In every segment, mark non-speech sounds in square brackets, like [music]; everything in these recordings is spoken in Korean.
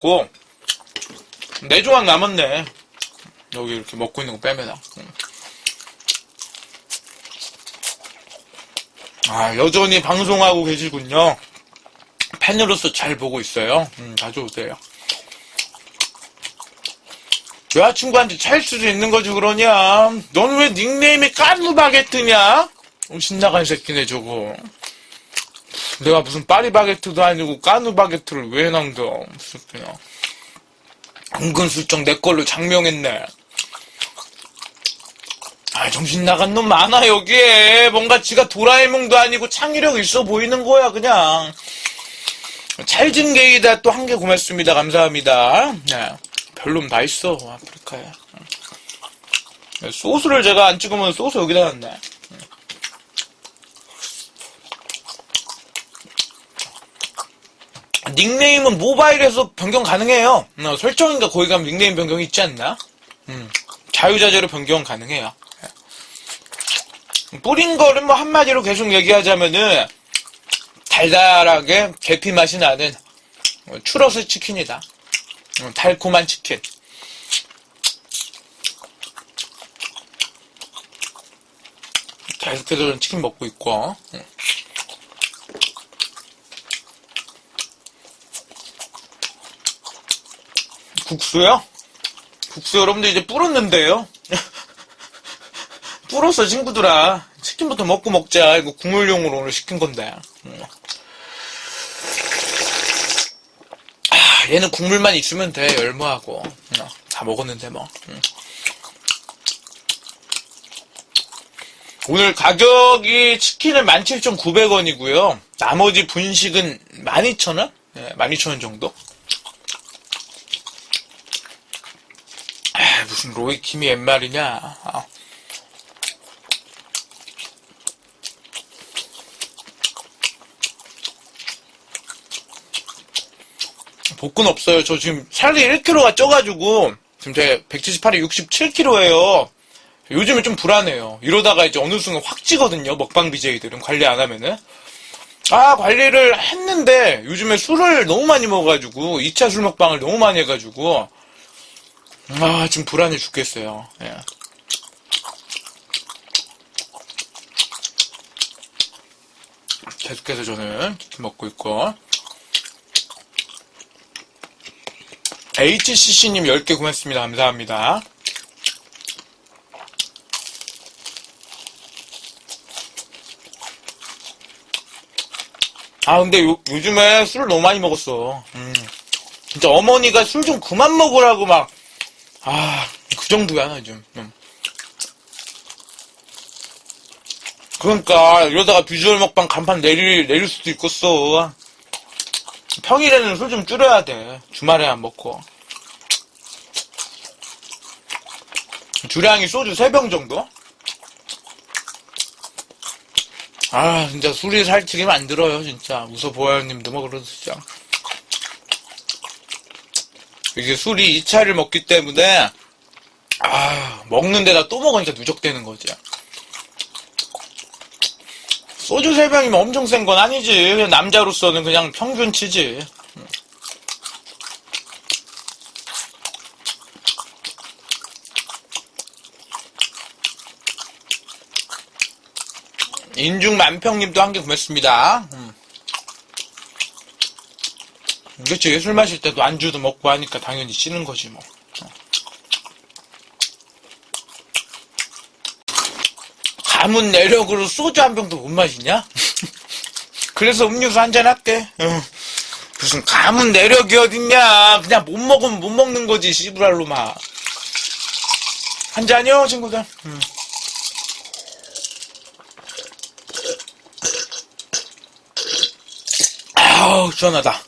고, 네 조각 남았네. 여기 이렇게 먹고 있는 거 빼면. 음. 아, 여전히 방송하고 계시군요. 팬으로서 잘 보고 있어요. 음, 자주 오세요. 여자친구한테 차일 수도 있는 거지, 그러냐? 넌 왜 닉네임이 까누바게트냐? 어, 신나간 새끼네, 저거. 내가 무슨 파리바게트도 아니고 까누바게트를 왜 남겨? 새끼야. 은근슬쩍 내 걸로 장명했네. 아, 정신 나간 놈 많아, 여기에. 뭔가 지가 도라에몽도 아니고 창의력 있어 보이는 거야, 그냥. 찰진 게이다 또 한 개 고맙습니다. 감사합니다. 네. 별놈 다 있어, 아프리카에. 네, 소스를 제가 안 찍으면 소스 여기다 놨네. 닉네임은 모바일에서 변경 가능해요. 어, 설정인가 거기 가면 닉네임 변경이 있지 않나? 음, 자유자재로 변경 가능해요. 뿌린 거를 뭐 한마디로 계속 얘기하자면은 달달하게 계피 맛이 나는 어, 추러스 치킨이다. 어, 달콤한 치킨. 계속해서 치킨 먹고 있고. 국수요? 국수 여러분들 이제 불었는데요? [laughs] 불었어 친구들아 치킨부터 먹고 먹자 이거 국물용으로 오늘 시킨 건데 음. 아, 얘는 국물만 있으면 돼 열무하고 음, 다 먹었는데 뭐 음. 오늘 가격이 치킨은 17,900원이고요 나머지 분식은 12,000원? 네, 12,000원 정도 무슨 로이 킴이 옛 말이냐. 아. 복근 없어요. 저 지금 살이 1kg가 쪄가지고, 지금 제가 178에 67kg예요. 요즘에 좀 불안해요. 이러다가 이제 어느 순간 확 찌거든요. 먹방 BJ들은 관리 안 하면은. 아, 관리를 했는데, 요즘에 술을 너무 많이 먹어가지고, 2차 술 먹방을 너무 많이 해가지고, 아, 지금 불안해 죽겠어요. 예. 계속해서 저는 치킨 먹고 있고. HCC님 10개 고맙습니다. 감사합니다. 아, 근데 요, 요즘에 술을 너무 많이 먹었어. 음. 진짜 어머니가 술 좀 그만 먹으라고 막, 아, 그 정도야, 나 요즘. 음. 그러니까, 이러다가 비주얼 먹방 간판 내릴, 내릴 수도 있겠어. 평일에는 술 좀 줄여야 돼. 주말에 안 먹고. 주량이 소주 3병 정도? 아, 진짜 술이 살찌기면 안 들어요, 진짜. 웃어 보아님도 뭐 그러시죠. 이게 술이 2차를 먹기 때문에, 아, 먹는 데다 또 먹으니까 누적되는 거지. 소주 3병이면 엄청 센 건 아니지. 남자로서는 그냥 평균치지. 인중 만평님도 한 개 구했습니다. 음. 그치, 술 마실 때도 안주도 먹고 하니까 당연히 찌는 거지, 뭐. 가문 내력으로 소주 한 병도 못 마시냐? [laughs] 그래서 음료수 한 잔 할게. 어. 무슨 가문 내력이 어딨냐? 그냥 못 먹으면 못 먹는 거지, 씨부랄로 막. 한 잔이요, 친구들? 음. 아우, 시원하다.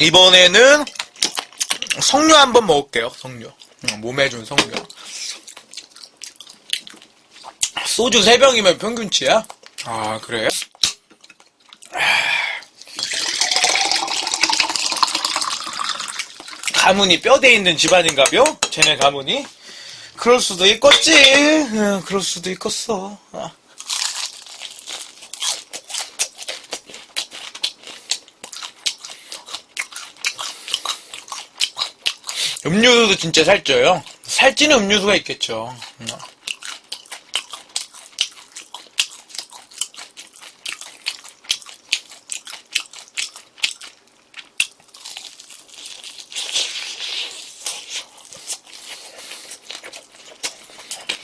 이번에는 석류 한번 먹을게요, 석류. 음, 몸에 좋은 석류. 소주 3병이면 평균치야? 아, 그래? 가문이 뼈대 있는 집안인가벼? 쟤네 가문이? 그럴 수도 있겠지. 응, 그럴 수도 있겠어. 아. 음료수도 진짜 살쪄요. 살찌는 음료수가 있겠죠. 음.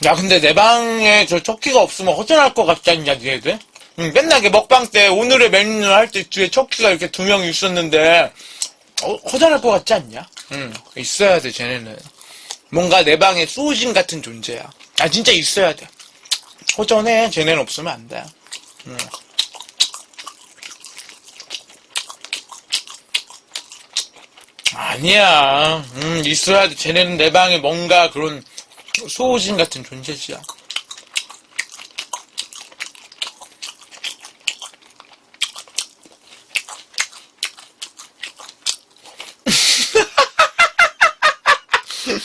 야, 근데 내 방에 저 척키가 없으면 허전할 것 같지 않냐, 니네들? 응, 맨날 이렇게 먹방 때 오늘의 메뉴를 할때 뒤에 척키가 이렇게 두 명 있었는데, 어, 허전할 것 같지 않냐? 응, 있어야 돼, 쟤네는. 뭔가 내 방에 소신 같은 존재야. 아, 진짜 있어야 돼. 허전해, 쟤네는 없으면 안 돼. 응. 아니야. 음, 있어야 돼. 쟤네는 내 방에 뭔가 그런 소호진 같은 존재지야.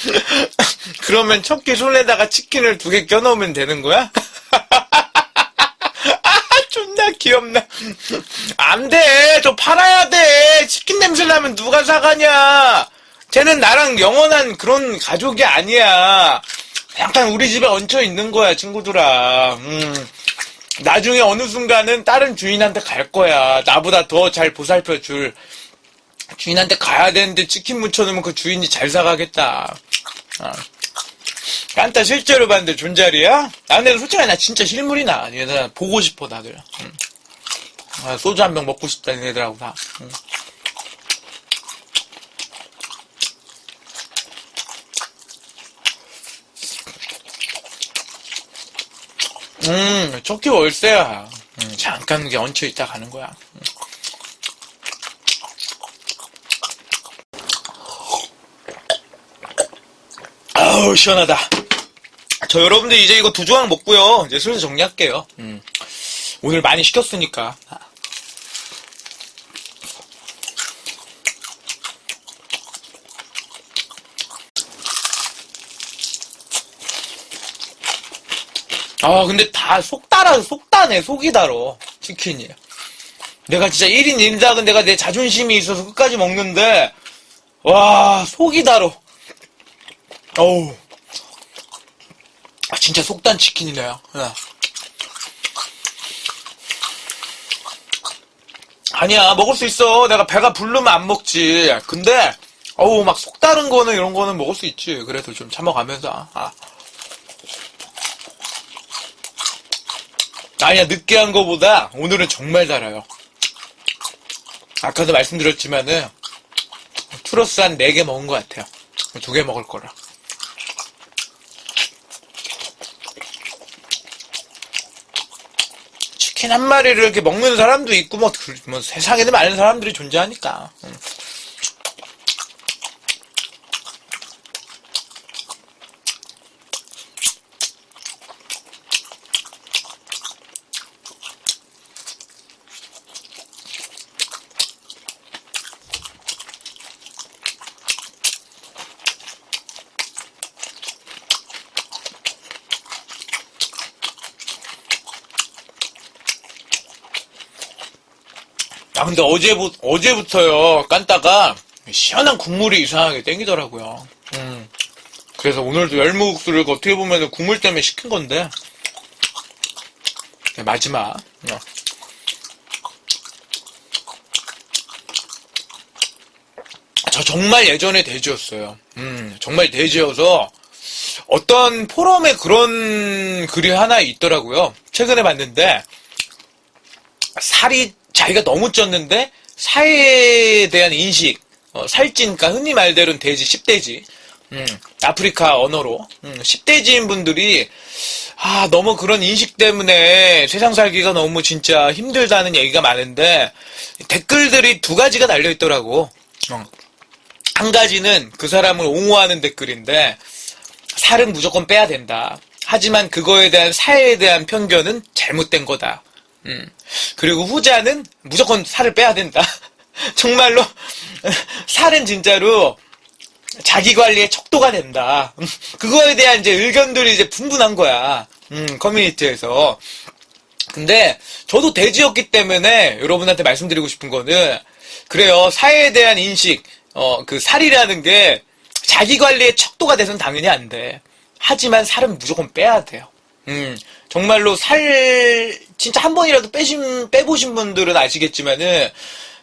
[laughs] 그러면 첫끼 손에다가 치킨을 두 개 껴넣으면 되는 거야? 아, [laughs] 존나 귀엽네. 안 돼. 저 팔아야 돼. 치킨 냄새 나면 누가 사가냐. 쟤는 나랑 영원한 그런 가족이 아니야. 약간 우리 집에 얹혀 있는 거야, 친구들아. 음. 나중에 어느 순간은 다른 주인한테 갈 거야. 나보다 더 잘 보살펴 줄 주인한테 가야 되는데 치킨 묻혀놓으면 그 주인이 잘 사가겠다. 어. 깐따 실제로 봤는데 존잘이야? 아, 근데 솔직히 나 진짜 실물이 나. 얘들 보고 싶어, 다들. 응. 아, 소주 한 병 먹고 싶다, 얘들하고 다. 응. 음, 초키 월세야. 음, 잠깐 이게 얹혀 있다 가는 거야. 음. 아우, 시원하다. 저 여러분들 이제 이거 두 조각 먹고요. 이제 슬슬 정리할게요. 음. 오늘 많이 시켰으니까. 아, 근데 다 속달아, 속다네, 속이 달어. 치킨이. 내가 진짜 1인 1작은 내가 내 자존심이 있어서 끝까지 먹는데, 와, 속이 달어. 어우. 아, 진짜 속단 치킨이네요. 예. 아니야, 먹을 수 있어. 내가 배가 부르면 안 먹지. 근데, 어우, 막 속다른 거는 이런 거는 먹을 수 있지. 그래도 좀 참아가면서. 아. 아니야, 느끼한 거보다 오늘은 정말 달아요. 아까도 말씀드렸지만은, 투러스 한 4개 먹은 것 같아요. 두 개 먹을 거라. 치킨 한 마리를 이렇게 먹는 사람도 있고, 뭐, 그, 뭐 세상에는 많은 사람들이 존재하니까. 아, 근데 어제부, 어제부터요, 깐따가 시원한 국물이 이상하게 땡기더라고요. 음. 그래서 오늘도 열무국수를 어떻게 보면 국물 때문에 시킨 건데, 네, 마지막. 어. 저 정말 예전에 돼지였어요. 음, 정말 돼지여서 어떤 포럼에 그런 글이 하나 있더라고요. 최근에 봤는데, 살이 자기가 너무 쪘는데 사회에 대한 인식, 어, 살찐, 그러니까 흔히 말대로는 돼지, 10대지. 음, 아프리카 언어로. 음, 10대지인 분들이, 아, 너무 그런 인식 때문에 세상 살기가 너무 진짜 힘들다는 얘기가 많은데, 댓글들이 두 가지가 달려있더라고. 어. 한 가지는 그 사람을 옹호하는 댓글인데, 살은 무조건 빼야 된다. 하지만 그거에 대한 사회에 대한 편견은 잘못된 거다. 음. 그리고 후자는 무조건 살을 빼야 된다. [laughs] 정말로 [laughs] 살은 진짜로 자기 관리의 척도가 된다. 음, [laughs] 그거에 대한 이제 의견들이 이제 분분한 거야. 음, 커뮤니티에서. 근데 저도 돼지였기 때문에 여러분한테 말씀드리고 싶은 거는 그래요. 사회에 대한 인식, 어, 그 살이라는 게 자기 관리의 척도가 돼선 당연히 안 돼. 하지만 살은 무조건 빼야 돼요. 음, 정말로 살, 진짜 한 번이라도 빼신, 빼보신 분들은 아시겠지만은,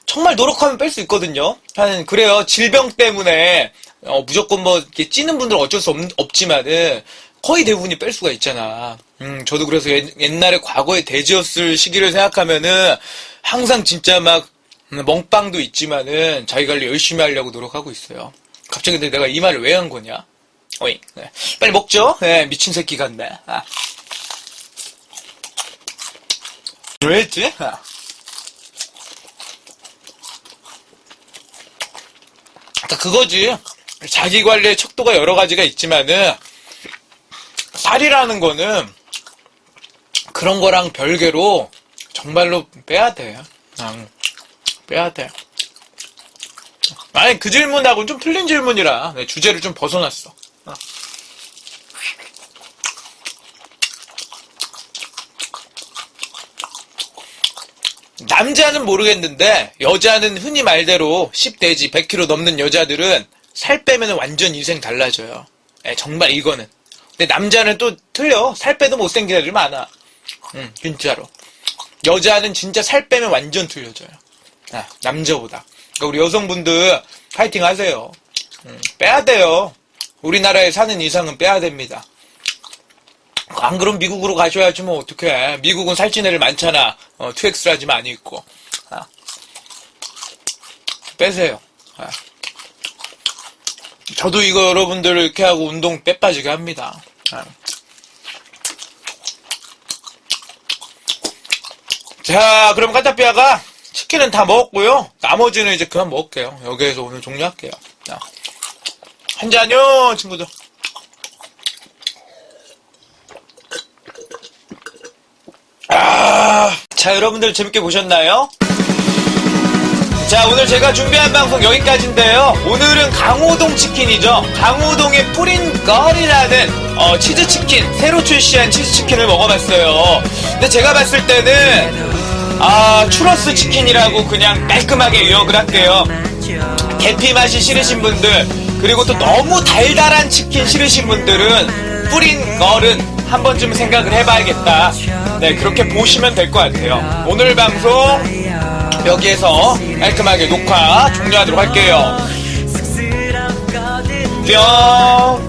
정말 노력하면 뺄 수 있거든요. 한, 그래요. 질병 때문에, 어, 무조건 뭐, 이렇게 찌는 분들은 어쩔 수 없, 지만은 거의 대부분이 뺄 수가 있잖아. 음, 저도 그래서 옛, 옛날에 과거에 돼지였을 시기를 생각하면은, 항상 진짜 막, 음, 멍빵도 있지만은, 자기 관리 열심히 하려고 노력하고 있어요. 갑자기 근데 내가 이 말을 왜 한 거냐? 어이, 네. 빨리 먹죠? 네, 미친 새끼 같네. 아. 왜 했지? 그거지. 자기 관리의 척도가 여러 가지가 있지만은, 살이라는 거는, 그런 거랑 별개로, 정말로 빼야 돼. 응. 빼야 돼. 아니, 그 질문하고는 좀 틀린 질문이라, 내 주제를 좀 벗어났어. 남자는 모르겠는데 여자는 흔히 말대로 10대지 100kg 넘는 여자들은 살 빼면 완전 인생 달라져요. 예, 정말 이거는. 근데 남자는 또 틀려. 살 빼도 못생긴 애들 많아. 응, 진짜로. 여자는 진짜 살 빼면 완전 틀려져요. 아, 남자보다. 그러니까 우리 여성분들 파이팅 하세요. 음, 빼야 돼요. 우리나라에 사는 이상은 빼야 됩니다. 안 그럼 미국으로 가셔야지 뭐 어떡해. 미국은 살찐 애들 많잖아. 어, 2X라지 많이 있고. 아. 빼세요. 아. 저도 이거 여러분들 이렇게 하고 운동 빼 빠지게 합니다. 아. 자, 그럼 까타피아가 치킨은 다 먹었고요. 나머지는 이제 그만 먹을게요. 여기에서 오늘 종료할게요. 자, 한잔요, 친구들. 아, 자, 여러분들 재밌게 보셨나요? 자, 오늘 제가 준비한 방송 여기까지인데요. 오늘은 강호동 치킨이죠. 강호동의 뿌린 걸이라는 어, 치즈치킨, 새로 출시한 치즈치킨을 먹어봤어요. 근데 제가 봤을 때는 아, 추러스 치킨이라고 그냥 깔끔하게 요약을 할게요. 계피 맛이 싫으신 분들, 그리고 또 너무 달달한 치킨 싫으신 분들은 뿌린 걸은 한 번쯤 생각을 해봐야겠다. 네, 그렇게 보시면 될 것 같아요. 오늘 방송 여기에서 깔끔하게 녹화 종료하도록 할게요. 뿅!